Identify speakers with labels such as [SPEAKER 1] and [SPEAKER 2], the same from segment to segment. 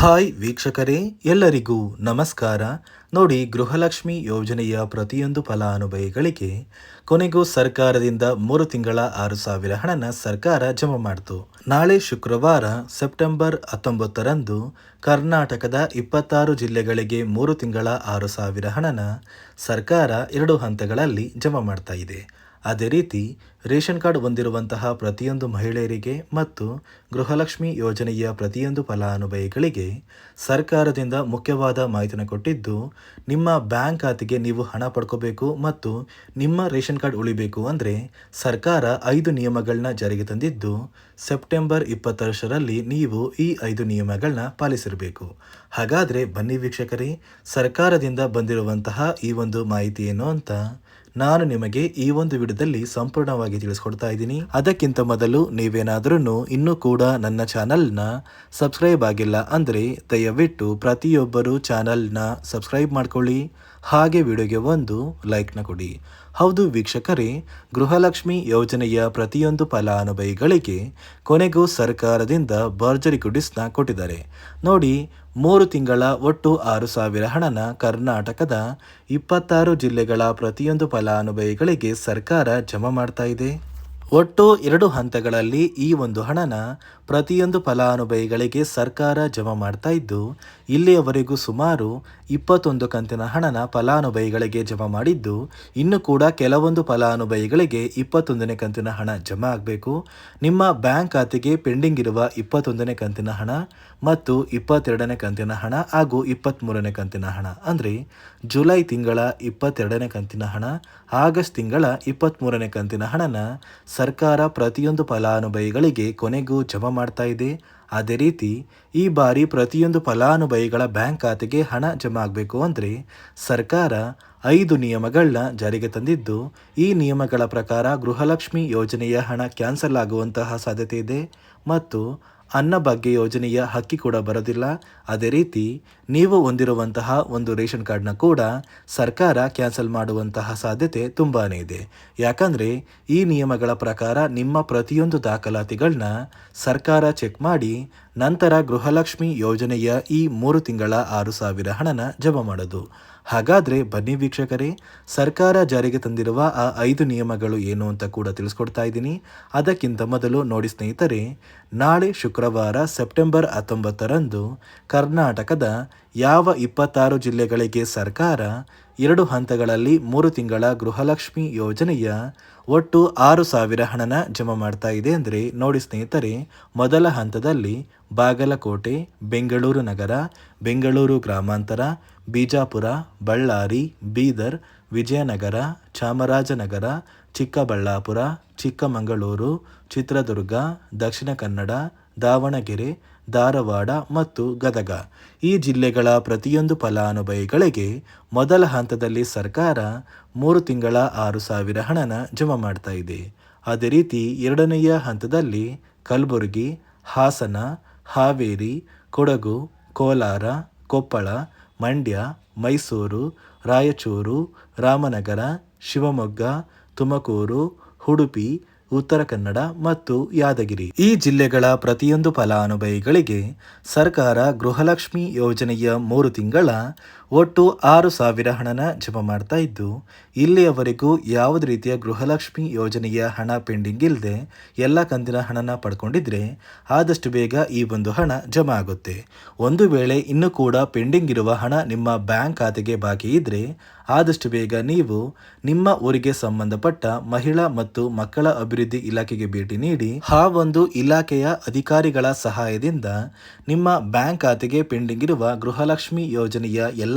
[SPEAKER 1] Hi ವೀಕ್ಷಕರೇ, ಎಲ್ಲರಿಗೂ ನಮಸ್ಕಾರ. ನೋಡಿ, ಗೃಹಲಕ್ಷ್ಮಿ ಯೋಜನೆಯ ಪ್ರತಿಯೊಂದು ಫಲಾನುಭವಿಗಳಿಗೆ ಕೊನೆಗೂ ಸರ್ಕಾರದಿಂದ ಮೂರು ತಿಂಗಳ ಆರು ಸಾವಿರ ಹಣನ ಸರ್ಕಾರ ಜಮಾ ಮಾಡಿತು. ನಾಳೆ ಶುಕ್ರವಾರ, ಸೆಪ್ಟೆಂಬರ್ ಹತ್ತೊಂಬತ್ತರಂದು ಕರ್ನಾಟಕದ ಇಪ್ಪತ್ತಾರು ಜಿಲ್ಲೆಗಳಿಗೆ ಮೂರು ತಿಂಗಳ ಆರು ಸಾವಿರ ಹಣನ ಸರ್ಕಾರ ಎರಡು ಹಂತಗಳಲ್ಲಿ ಜಮಾ ಮಾಡ್ತಾ ಇದೆ. ಅದೇ ರೀತಿ ರೇಷನ್ ಕಾರ್ಡ್ ಹೊಂದಿರುವಂತಹ ಪ್ರತಿಯೊಂದು ಮಹಿಳೆಯರಿಗೆ ಮತ್ತು ಗೃಹಲಕ್ಷ್ಮಿ ಯೋಜನೆಯ ಪ್ರತಿಯೊಂದು ಫಲಾನುಭವಿಗಳಿಗೆ ಸರ್ಕಾರದಿಂದ ಮುಖ್ಯವಾದ ಮಾಹಿತಿನ ಕೊಟ್ಟಿದ್ದು, ನಿಮ್ಮ ಬ್ಯಾಂಕ್ ಖಾತೆಗೆ ನೀವು ಹಣ ಪಡ್ಕೋಬೇಕು ಮತ್ತು ನಿಮ್ಮ ರೇಷನ್ ಕಾರ್ಡ್ ಉಳಿಬೇಕು ಅಂದರೆ ಸರ್ಕಾರ ಐದು ನಿಯಮಗಳನ್ನ ಜಾರಿಗೆ ತಂದಿದ್ದು, ಸೆಪ್ಟೆಂಬರ್ ಇಪ್ಪತ್ತರಷ್ಟರಲ್ಲಿ ನೀವು ಈ ಐದು ನಿಯಮಗಳನ್ನ ಪಾಲಿಸಿರಬೇಕು. ಹಾಗಾದರೆ ಬನ್ನಿ ವೀಕ್ಷಕರೇ, ಸರ್ಕಾರದಿಂದ ಬಂದಿರುವಂತಹ ಈ ಒಂದು ಮಾಹಿತಿ ಏನು ಅಂತ ನಾನು ನಿಮಗೆ ಈ ಒಂದು ವಿಡಿಯೋದಲ್ಲಿ ಸಂಪೂರ್ಣವಾಗಿ ತಿಳಿಸ್ಕೊಡ್ತಾ ಇದ್ದೀನಿ. ಅದಕ್ಕಿಂತ ಮೊದಲು ನೀವೇನಾದ್ರೂ ಇನ್ನೂ ಕೂಡ ನನ್ನ ಚಾನಲ್ನ ಸಬ್ಸ್ಕ್ರೈಬ್ ಆಗಿಲ್ಲ ಅಂದರೆ ದಯವಿಟ್ಟು ಪ್ರತಿಯೊಬ್ಬರು ಚಾನಲ್ನ ಸಬ್ಸ್ಕ್ರೈಬ್ ಮಾಡ್ಕೊಳ್ಳಿ. ಹಾಗೆ ವಿಡಿಯೋಗೆ ಒಂದು ಲೈಕ್ನ ಕೊಡಿ. ಹೌದು ವೀಕ್ಷಕರೇ, ಗೃಹಲಕ್ಷ್ಮಿ ಯೋಜನೆಯ ಪ್ರತಿಯೊಂದು ಫಲಾನುಭವಿಗಳಿಗೆ ಕೊನೆಗೂ ಸರ್ಕಾರದಿಂದ ಭರ್ಜರಿ ಗುಡಿಸ್ನ ಕೊಟ್ಟಿದ್ದಾರೆ. ನೋಡಿ, ಮೂರು ತಿಂಗಳ ಒಟ್ಟು ಆರು ಸಾವಿರ ಹಣನ ಕರ್ನಾಟಕದ ಇಪ್ಪತ್ತಾರು ಜಿಲ್ಲೆಗಳ ಪ್ರತಿಯೊಂದು ಫಲಾನುಭವಿಗಳಿಗೆ ಸರ್ಕಾರ ಜಮಾ ಮಾಡ್ತಾ ಇದೆ. ಒಟ್ಟು ಎರಡು ಹಂತಗಳಲ್ಲಿ ಈ ಒಂದು ಹಣನ ಪ್ರತಿಯೊಂದು ಫಲಾನುಭವಿಗಳಿಗೆ ಸರ್ಕಾರ ಜಮಾ ಮಾಡ್ತಾ ಇದ್ದು, ಇಲ್ಲಿಯವರೆಗೂ ಸುಮಾರು ಇಪ್ಪತ್ತೊಂದು ಕಂತಿನ ಹಣನ ಫಲಾನುಭವಿಗಳಿಗೆ ಜಮಾ ಮಾಡಿದ್ದು, ಇನ್ನು ಕೂಡ ಕೆಲವೊಂದು ಫಲಾನುಭವಿಗಳಿಗೆ ಇಪ್ಪತ್ತೊಂದನೇ ಕಂತಿನ ಹಣ ಜಮಾ ಆಗಬೇಕು. ನಿಮ್ಮ ಬ್ಯಾಂಕ್ ಖಾತೆಗೆ ಪೆಂಡಿಂಗ್ ಇರುವ ಇಪ್ಪತ್ತೊಂದನೇ ಕಂತಿನ ಹಣ ಮತ್ತು ಇಪ್ಪತ್ತೆರಡನೇ ಕಂತಿನ ಹಣ ಹಾಗೂ ಇಪ್ಪತ್ತ್ಮೂರನೇ ಕಂತಿನ ಹಣ, ಅಂದರೆ ಜುಲೈ ತಿಂಗಳ ಇಪ್ಪತ್ತೆರಡನೇ ಕಂತಿನ ಹಣ, ಆಗಸ್ಟ್ ತಿಂಗಳ ಇಪ್ಪತ್ತ್ಮೂರನೇ ಕಂತಿನ ಹಣನ ಸರ್ಕಾರ ಪ್ರತಿಯೊಂದು ಫಲಾನುಭವಿಗಳಿಗೆ ಕೊನೆಗೂ ಜಮಾ ಮಾಡ್ತಾ ಇದೆ. ಅದೇ ರೀತಿ ಈ ಬಾರಿ ಪ್ರತಿಯೊಂದು ಫಲಾನುಭವಿಗಳ ಬ್ಯಾಂಕ್ ಖಾತೆಗೆ ಹಣ ಜಮಾ ಆಗಬೇಕು ಅಂದರೆ ಸರ್ಕಾರ ಐದು ನಿಯಮಗಳನ್ನ ಜಾರಿಗೆ ತಂದಿದ್ದು, ಈ ನಿಯಮಗಳ ಪ್ರಕಾರ ಗೃಹಲಕ್ಷ್ಮಿ ಯೋಜನೆಯ ಹಣ ಕ್ಯಾನ್ಸಲ್ ಆಗುವಂತಹ ಸಾಧ್ಯತೆ ಇದೆ ಮತ್ತು ಅನ್ನಭಾಗ್ಯ ಯೋಜನೆಯ ಹಕ್ಕಿ ಕೂಡ ಬರೋದಿಲ್ಲ. ಅದೇ ರೀತಿ, ನೀವು ಹೊಂದಿರುವಂತಹ ಒಂದು ರೇಷನ್ ಕಾರ್ಡ್ನ ಕೂಡ ಸರ್ಕಾರ ಕ್ಯಾನ್ಸಲ್ ಮಾಡುವಂತಹ ಸಾಧ್ಯತೆ ತುಂಬಾ ಇದೆ. ಯಾಕಂದರೆ, ಈ ನಿಯಮಗಳ ಪ್ರಕಾರ ನಿಮ್ಮ ಪ್ರತಿಯೊಂದು ದಾಖಲಾತಿಗಳನ್ನ ಸರ್ಕಾರ ಚೆಕ್ ಮಾಡಿ ನಂತರ ಗೃಹಲಕ್ಷ್ಮಿ ಯೋಜನೆಯ ಈ ಮೂರು ತಿಂಗಳ ಆರು ಸಾವಿರ ಹಣನ ಜಮಾ ಮಾಡೋದು. ಹಾಗಾದರೆ ಬನ್ನಿ ವೀಕ್ಷಕರೇ, ಸರ್ಕಾರ ಜಾರಿಗೆ ತಂದಿರುವ ಆ ಐದು ನಿಯಮಗಳು ಏನು ಅಂತ ಕೂಡ ತಿಳಿಸ್ಕೊಡ್ತಾ ಇದ್ದೀನಿ. ಅದಕ್ಕಿಂತ ಮೊದಲು ನೋಡಿ ಸ್ನೇಹಿತರೆ, ನಾಳೆ ಶುಕ್ರವಾರ ಸೆಪ್ಟೆಂಬರ್ ಹತ್ತೊಂಬತ್ತರಂದು ಕರ್ನಾಟಕದ ಯಾವ ಇಪ್ಪತ್ತಾರು ಜಿಲ್ಲೆಗಳಿಗೆ ಸರ್ಕಾರ ಎರಡು ಹಂತಗಳಲ್ಲಿ ಮೂರು ತಿಂಗಳ ಗೃಹಲಕ್ಷ್ಮಿ ಯೋಜನೆಯ ಒಟ್ಟು ಆರು ಸಾವಿರ ಹಣನ ಜಮಾ ಮಾಡ್ತಾ ಇದೆ ಅಂದರೆ ನೋಡಿ ಸ್ನೇಹಿತರೆ, ಮೊದಲ ಹಂತದಲ್ಲಿ ಬಾಗಲಕೋಟೆ, ಬೆಂಗಳೂರು ನಗರ, ಬೆಂಗಳೂರು ಗ್ರಾಮಾಂತರ, ಬಿಜಾಪುರ, ಬಳ್ಳಾರಿ, ಬೀದರ್, ವಿಜಯನಗರ, ಚಾಮರಾಜನಗರ, ಚಿಕ್ಕಬಳ್ಳಾಪುರ, ಚಿಕ್ಕಮಗಳೂರು, ಚಿತ್ರದುರ್ಗ, ದಕ್ಷಿಣ ಕನ್ನಡ, ದಾವಣಗೆರೆ, ಧಾರವಾಡ ಮತ್ತು ಗದಗ. ಈ ಜಿಲ್ಲೆಗಳ ಪ್ರತಿಯೊಂದು ಫಲಾನುಭವಿಗಳಿಗೆ ಮೊದಲ ಹಂತದಲ್ಲಿ ಸರ್ಕಾರ ಮೂರು ತಿಂಗಳ ಆರು ಸಾವಿರ ಹಣನ ಜಮಾ ಮಾಡ್ತಾ ಇದೆ. ಅದೇ ರೀತಿ ಎರಡನೆಯ ಹಂತದಲ್ಲಿ ಕಲಬುರಗಿ, ಹಾಸನ ಹಾವೇರಿ, ಕೊಡಗು, ಕೋಲಾರ, ಕೊಪ್ಪಳ, ಮಂಡ್ಯ, ಮೈಸೂರು, ರಾಯಚೂರು, ರಾಮನಗರ, ಶಿವಮೊಗ್ಗ, ತುಮಕೂರು, ಉಡುಪಿ, ಉತ್ತರ ಕನ್ನಡ ಮತ್ತು ಯಾದಗಿರಿ. ಈ ಜಿಲ್ಲೆಗಳ ಪ್ರತಿಯೊಂದು ಫಲಾನುಭವಿಗಳಿಗೆ ಸರ್ಕಾರ ಗೃಹಲಕ್ಷ್ಮಿ ಯೋಜನೆಯ ಮೂರು ತಿಂಗಳ ಒಟ್ಟು ಆರು ಸಾವಿರ ಹಣನ ಜಮಾ ಮಾಡ್ತಾ ಇದ್ದು, ಇಲ್ಲಿಯವರೆಗೂ ಯಾವುದೇ ರೀತಿಯ ಗೃಹಲಕ್ಷ್ಮಿ ಯೋಜನೆಯ ಹಣ ಪೆಂಡಿಂಗ್ ಇಲ್ಲದೆ ಎಲ್ಲ ಕಂತಿನ ಹಣನ ಪಡ್ಕೊಂಡಿದ್ರೆ ಆದಷ್ಟು ಬೇಗ ಈ ಒಂದು ಹಣ ಜಮಾ ಆಗುತ್ತೆ. ಒಂದು ವೇಳೆ ಇನ್ನೂ ಕೂಡ ಪೆಂಡಿಂಗ್ ಇರುವ ಹಣ ನಿಮ್ಮ ಬ್ಯಾಂಕ್ ಖಾತೆಗೆ ಬಾಕಿ ಇದ್ರೆ ಆದಷ್ಟು ಬೇಗ ನೀವು ನಿಮ್ಮ ಊರಿಗೆ ಸಂಬಂಧಪಟ್ಟ ಮಹಿಳಾ ಮತ್ತು ಮಕ್ಕಳ ಅಭಿವೃದ್ಧಿ ಇಲಾಖೆಗೆ ಭೇಟಿ ನೀಡಿ, ಆ ಒಂದು ಇಲಾಖೆಯ ಅಧಿಕಾರಿಗಳ ಸಹಾಯದಿಂದ ನಿಮ್ಮ ಬ್ಯಾಂಕ್ ಖಾತೆಗೆ ಪೆಂಡಿಂಗ್ ಇರುವ ಗೃಹಲಕ್ಷ್ಮಿ ಯೋಜನೆಯ ಎಲ್ಲ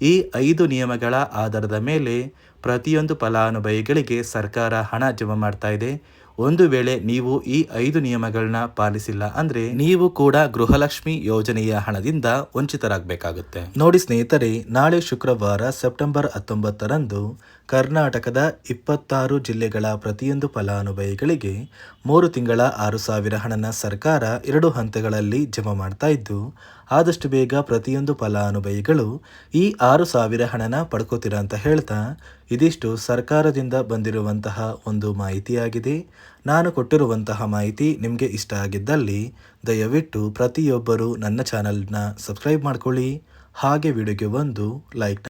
[SPEAKER 1] ಈ ಐದು ನಿಯಮಗಳ ಆಧಾರದ ಮೇಲೆ ಪ್ರತಿಯೊಂದು ಫಲಾನುಭವಿಗಳಿಗೆ ಸರ್ಕಾರ ಹಣ ಜಮಾ ಮಾಡ್ತಾ ಇದೆ. ಒಂದು ವೇಳೆ ನೀವು ಈ ಐದು ನಿಯಮಗಳನ್ನ ಪಾಲಿಸಿಲ್ಲ ಅಂದ್ರೆ ನೀವು ಕೂಡ ಗೃಹಲಕ್ಷ್ಮಿ ಯೋಜನೆಯ ಹಣದಿಂದ ವಂಚಿತರಾಗಬೇಕಾಗುತ್ತೆ. ನೋಡಿ ಸ್ನೇಹಿತರೆ, ನಾಳೆ ಶುಕ್ರವಾರ ಸೆಪ್ಟೆಂಬರ್ ಹತ್ತೊಂಬತ್ತರಂದು ಕರ್ನಾಟಕದ ಇಪ್ಪತ್ತಾರು ಜಿಲ್ಲೆಗಳ ಪ್ರತಿಯೊಂದು ಫಲಾನುಭವಿಗಳಿಗೆ ಮೂರು ತಿಂಗಳ ಆರು ಸಾವಿರ ಹಣನ ಸರ್ಕಾರ ಎರಡು ಹಂತಗಳಲ್ಲಿ ಜಮಾ ಮಾಡ್ತಾ ಇದ್ದು ಆದಷ್ಟು ಬೇಗ ಪ್ರತಿಯೊಂದು ಫಲಾನುಭವಿಗಳು ಈ ಆರು ಸಾವಿರ ಹಣನ ಪಡ್ಕೋತೀರ ಅಂತ ಹೇಳ್ತಾ ಇದಿಷ್ಟು ಸರ್ಕಾರದಿಂದ ಬಂದಿರುವಂತಹ ಒಂದು ಮಾಹಿತಿಯಾಗಿದೆ. ನಾನು ಕೊಟ್ಟಿರುವಂತಹ ಮಾಹಿತಿ ನಿಮಗೆ ಇಷ್ಟ ಆಗಿದ್ದಲ್ಲಿ ದಯವಿಟ್ಟು ಪ್ರತಿಯೊಬ್ಬರು ನನ್ನ ಚಾನಲ್ನ ಸಬ್ಸ್ಕ್ರೈಬ್ ಮಾಡ್ಕೊಳ್ಳಿ. ಹಾಗೆ ವಿಡಿಯೋಗೆ ಒಂದು ಲೈಕ್